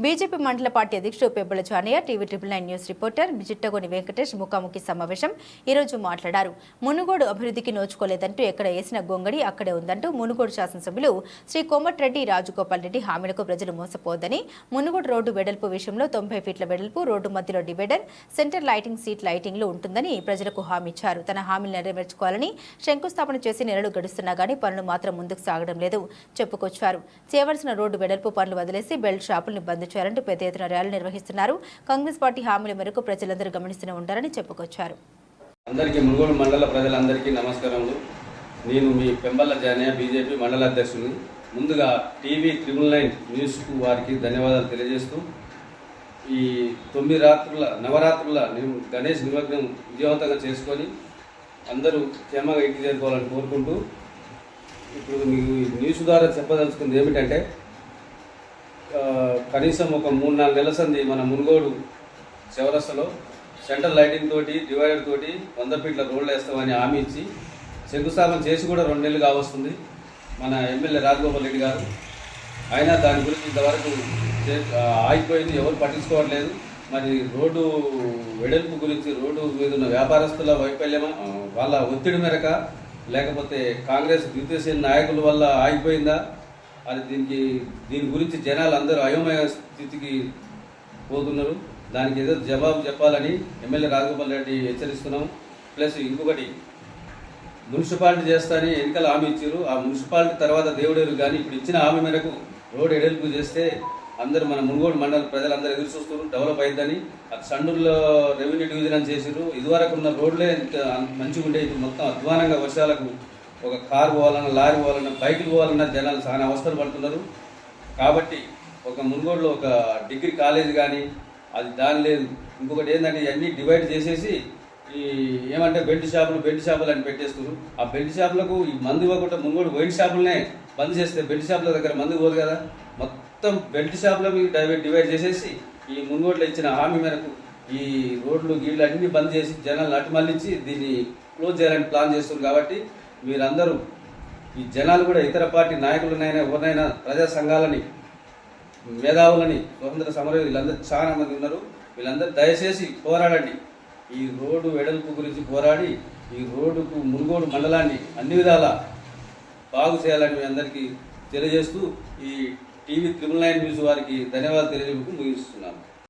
BJP మండల party అధ్యక్షుడు Pebbala Janaiah TV triple nine news reporter Bijittagoni Venkatesh ముఖాముఖి సమావేశం ఈ రోజు మాట్లాడారు. మునుగోడు అభివృద్ధికి నోచుకోలేదంటూ ఎక్కడ వేసిన గొంగడి అక్కడే ఉందంటూ మునుగోడు శాసనసభ్యులు శ్రీ కోమటిరెడ్డి రాజగోపాల్ రెడ్డి హామీలకు ప్రజలు మోసపోవద్దని మునుగోడు రోడ్డు వెడల్పు విషయంలో తొంభై ఫీట్ల వెడల్పు రోడ్డు మధ్యలో డివైడర్ సెంటర్ లైటింగ్ సీట్ లైటింగ్లు ఉంటుందని ప్రజలకు హామీ ఇచ్చారు. తన హామీలు నెరవేర్చుకోవాలని శంకుస్థాపన చేసి నెలలు గడుస్తున్నా గానీ పనులు మాత్రం ముందుకు సాగడం లేదు. చెప్పుకొచ్చారు. చేయవలసిన రోడ్డు వెడల్పు పనులు వదిలేసి బెల్ట్ షాపులను బంద్ చేయాలంటూ పెద్ద ఎత్తున ర్యాలీ నిర్వహిస్తున్నారు. కాంగ్రెస్ పార్టీ హామీల మేరకు ప్రజలందరూ గమనిస్తూనే ఉంటారని చెప్పుకొచ్చారు. అందరికీ మునుగోడు మండల ప్రజలందరికీ నమస్కారములు నేను మీ పెంబల్ల జానియా బీజేపీ మండల అధ్యక్షుని. ముందుగా టీవీ ట్రిపుల్ నైన్ న్యూస్కు వారికి ధన్యవాదాలు తెలియజేస్తూ ఈ తొమ్మిది రాత్రుల నవరాత్రుల నిమ్- గణేష్ నిమగ్నం విజయవంతంగా చేసుకొని అందరూ క్షేమంగా ఇంటికి చేరుకోవాలని కోరుకుంటూ ఇప్పుడు మీకు న్యూస్ ద్వారా చెప్పదలుచుకుంది ఏమిటంటే కనీసం ఒక మూడు నాలుగు నెలల సంది మన మునుగోడు చౌరస్తలో సెంట్రల్ లైటింగ్ తోటి డివైడర్ తోటి వంద ఫీట్ల రోడ్లు వేస్తామని హామీ ఇచ్చి శంకుస్థాపన చేసి కూడా రెండు నెలలు కావస్తుంది మన ఎమ్మెల్యే రాజగోపాల్ రెడ్డి గారు. అయినా దాని గురించి ఇంతవరకు ఆగిపోయింది ఎవరు పట్టించుకోవట్లేదు. మరి రోడ్డు వెడల్పు గురించి రోడ్డు మీద ఉన్న వ్యాపారస్తుల వైఫల్యమా వాళ్ళ ఒత్తిడి మేరక లేకపోతే కాంగ్రెస్ ద్వితీయ నాయకుల వల్ల ఆగిపోయిందా? అది దీనికి దీని గురించి జనాలు అందరూ అయోమయ స్థితికి పోతున్నారు. దానికి ఏదో జవాబు చెప్పాలని ఎమ్మెల్యే రాజగోపాల్ రెడ్డి హెచ్చరిస్తున్నాం. ప్లస్ ఇంకొకటి మున్సిపాలిటీ చేస్తానని ఎన్నికల హామీ ఇచ్చారు. ఆ మున్సిపాలిటీ తర్వాత దేవుడేరు కానీ ఇప్పుడు ఇచ్చిన హామీ మేరకు రోడ్ ఎడల్పు చేస్తే అందరూ మన మునుగోడు మండల ప్రజలందరూ ఎదురు చూస్తున్నారు. డెవలప్ అయిందని అటు సండూరులో రెవెన్యూ డివిజన్ అని చేసారు ఇదివరకు ఉన్న రోడ్లే మంచిగా ఉండే ఇప్పుడు మొత్తం అధ్వానంగా వర్షాలకు ఒక కారు పోవాలన్నా లారీ పోవాలన్నా బైకులు పోవాలన్నా జనాలు చాలా అవసరం పడుతున్నారు. కాబట్టి ఒక మునుగోడులో ఒక డిగ్రీ కాలేజ్ కానీ అది దాని లేదు. ఇంకొకటి ఏంటంటే ఇవన్నీ డివైడ్ చేసేసి ఈ ఏమంటే బెల్ట్ షాపులు బెల్ట్ షాపులు అని పెట్టేస్తారు ఆ బెల్ట్ షాపులకు ఈ మందు ఇవ్వకుండా మునుగోడు వైన్ షాపులనే బంద్ చేస్తే బెల్ట్ షాపుల దగ్గర మందు పోదు కదా. మొత్తం బెల్ట్ షాపుల మీద డివైడ్ డివైడ్ చేసేసి ఈ మునుగోడులో ఇచ్చిన హామీ మేరకు ఈ రోడ్లు గీళ్ళు అన్ని బంద్ చేసి జనాలు అటు మళ్ళించి దీన్ని క్లోజ్ చేయాలని ప్లాన్ చేస్తున్నారు కాబట్టి మీరందరూ ఈ జనాలు కూడా ఇతర పార్టీ నాయకులనైనా ఎవరినైనా ప్రజా సంఘాలని మేధావులని స్వతంత్ర సమర వీళ్ళందరూ చాలా మంది ఉన్నారు. వీళ్ళందరూ దయచేసి పోరాడండి. ఈ రోడ్డు వెడల్పు గురించి పోరాడి ఈ రోడ్డుకు మునుగోడు మండలాన్ని అన్ని విధాల బాగు చేయాలని మీ అందరికీ తెలియజేస్తూ ఈ టీవీ త్రిబుల్ నైన్ న్యూస్ వారికి ధన్యవాదాలు తెలియజేందుకు ముగిస్తున్నాను.